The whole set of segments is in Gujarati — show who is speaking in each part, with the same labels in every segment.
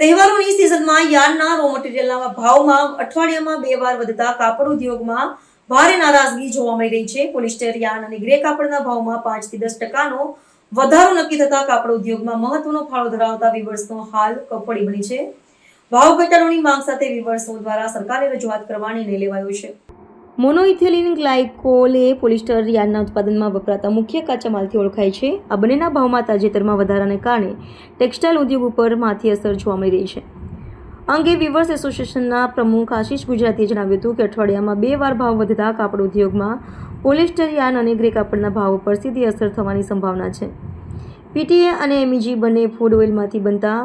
Speaker 1: તહેવારોની સિઝનમાં યાર્નના રો મટીરિયલના ભાવમાં અઠવાડિયામાં બે વાર વધતા કાપડ ઉદ્યોગમાં ભારે નારાજગી જોવા મળી રહી છે. પોલિસ્ટર યાર્ન અને ગ્રે કાપડના ભાવમાં પાંચથી દસ ટકાનો વધારો નક્કી થતા કાપડ ઉદ્યોગમાં મહત્વનો ફાળો ધરાવતા વિવર્સનો હાલ કપડી બની છે. ભાવ ઘટાડોની માંગ સાથે વિવર્સો દ્વારા સરકારે રજૂઆત કરવા નિર્ણય લેવાયો છે. મોનોઇથેલિન ગ્લાયકોલ એ પોલિસ્ટર યાર્ડના ઉત્પાદનમાં વપરાતા મુખ્ય કાચા માલથી ઓળખાય છે. આ બંનેના ભાવમાં તાજેતરમાં વધારાને કારણે ટેક્સટાઇલ ઉદ્યોગ ઉપર માથી અસર જોવા મળી રહી છે. અંગે વિવર્સ એસોસિએશનના પ્રમુખ આશીષ ગુજરાતીએ જણાવ્યું હતું કે અઠવાડિયામાં બે વાર ભાવ વધતા કાપડ ઉદ્યોગમાં પોલિસ્ટર યાર્ન અને ગ્રે કાપડના ભાવ ઉપર સીધી અસર થવાની સંભાવના છે. પીટીએ અને એમઈજી બંને ફૂડ ઓઇલમાંથી બનતા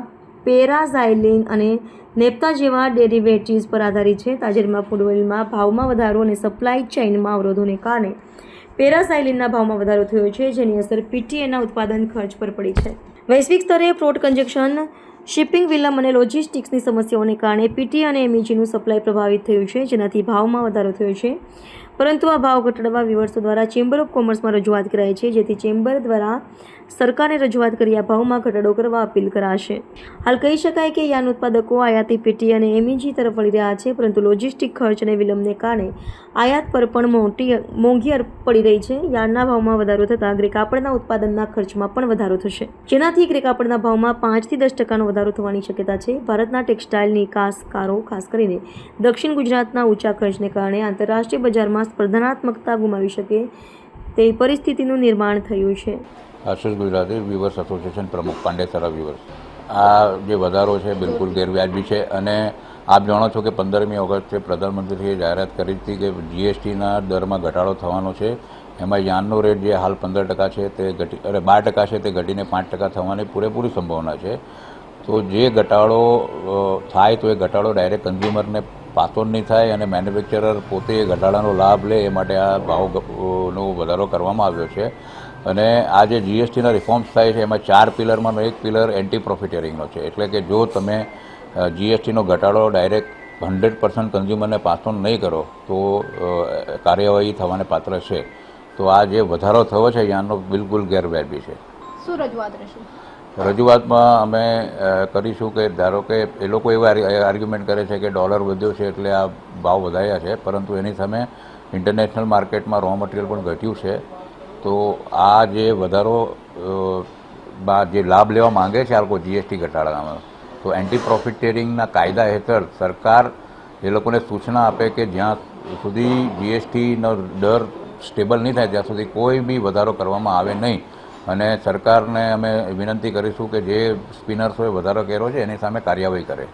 Speaker 1: પેરાઝાઇલિન અને નેપ્તા જેવા ડેરિવેટિવ્સ પર આધારિત છે. તાજેતરમાં ફૂડ ઓઇલમાં ભાવમાં વધારો અને સપ્લાય ચેઇનમાં અવરોધોને કારણે પેરાઝાઇલિનના ભાવમાં વધારો થયો છે, જેની અસર પીટીએના ઉત્પાદન ખર્ચ પર પડી છે. વૈશ્વિક સ્તરે ફ્રોડ કન્જેક્શન, શિપિંગ વિલંબ અને લોજિસ્ટિક્સની સમસ્યાઓને કારણે પીટી અને એમઈજીનું સપ્લાય પ્રભાવિત થયું છે, જેનાથી ભાવમાં વધારો થયો છે. પરંતુ આ ભાવ ઘટાડવા વિવર્સો દ્વારા ચેમ્બર ઓફ કોમર્સમાં રજૂઆત કરાઈ છે, જેથી ચેમ્બર દ્વારા સરકારને રજૂઆત કરી આ ભાવમાં ઘટાડો કરવા અપીલ કરાશે. હાલ કહી શકાય કે યાન ઉત્પાદકો આયાતી પેટી અને એમઈજી તરફ વળી રહ્યા છે, પરંતુ લોજિસ્ટિક ખર્ચ અને વિલંબને કારણે આયાત પર પણ મોટી મોંઘી પડી રહી છે. યાનના ભાવમાં વધારો થતાં ગ્રે કાપડના ઉત્પાદનના ખર્ચમાં પણ વધારો થશે. જેનાથી ગ્રે કાપડના ભાવમાં પાંચથી દસ ટકાનો વધારો થવાની શક્યતા છે. ભારતના ટેક્સટાઇલ નિકાસકારો ખાસ કરીને દક્ષિણ ગુજરાતના ઊંચા ખર્ચને કારણે આંતરરાષ્ટ્રીય બજારમાં સ્પર્ધાત્મકતા ગુમાવી શકે તેવી પરિસ્થિતિનું નિર્માણ થયું છે.
Speaker 2: આશીષ ગુજરાતી વિવર્સ એસોસિએશન પ્રમુખ પાંડેસરા વિવર્સ આ જે વધારો છે, બિલકુલ ગેરવ્યાજબી છે અને આપ જાણો છો કે પંદરમી ઓગસ્ટે પ્રધાનમંત્રીએ જાહેરાત કરી હતી કે જીએસટીના દરમાં ઘટાડો થવાનો છે. એમાં યાનનો રેટ જે હાલ પંદર ટકા છે તે ઘટી, અરે બાર ટકા છે તે ઘટીને પાંચ ટકા થવાની પૂરેપૂરી સંભાવના છે. તો જે ઘટાડો થાય તો એ ઘટાડો ડાયરેક્ટ કન્ઝ્યુમરને પાસો નહીં થાય અને મેન્યુફેક્ચરર પોતે ઘટાડાનો લાભ લે એ માટે આ ભાવનો વધારો કરવામાં આવ્યો છે. અને આ જે જીએસટીના રિફોર્મ્સ થાય છે, એમાં ચાર પિલરમાંનો એક પિલર એન્ટી પ્રોફિટેરિંગનો છે. એટલે કે જો તમે જીએસટીનો ઘટાડો ડાયરેક્ટ હંડ્રેડ પર્સન્ટ કન્ઝ્યુમરને પાસ નહીં કરો, તો કાર્યવાહી થવાને પાત્ર છે. તો આ જે વધારો થયો છે યાનો બિલકુલ ગેરવાજબી છે.
Speaker 3: શું રજૂઆત રહેશે?
Speaker 2: રજૂઆતમાં અમે કરીશું કે ધારો કે એ લોકો એવા આર્ગ્યુમેન્ટ કરે છે કે ડોલર વધ્યો છે એટલે આ ભાવ વધાર્યા છે, પરંતુ એની સામે ઇન્ટરનેશનલ માર્કેટમાં રો મટીરિયલ પણ ઘટ્યું છે. તો આ જે વધારો જે લાભ લેવા માંગે છે આ લોકો જીએસટી ઘટાડવામાં તો એન્ટી પ્રોફિટેરિંગના કાયદા હેઠળ સરકાર એ લોકોને સૂચના આપે કે જ્યાં સુધી જીએસટીનો દર સ્ટેબલ નહીં થાય, ત્યાં સુધી કોઈ બી વધારો કરવામાં આવે નહીં. અને સરકારને અમે વિનંતી કરીશું કે જે સ્પિનર્સોએ વધારો કર્યો છે, એની સામે કાર્યવાહી કરે.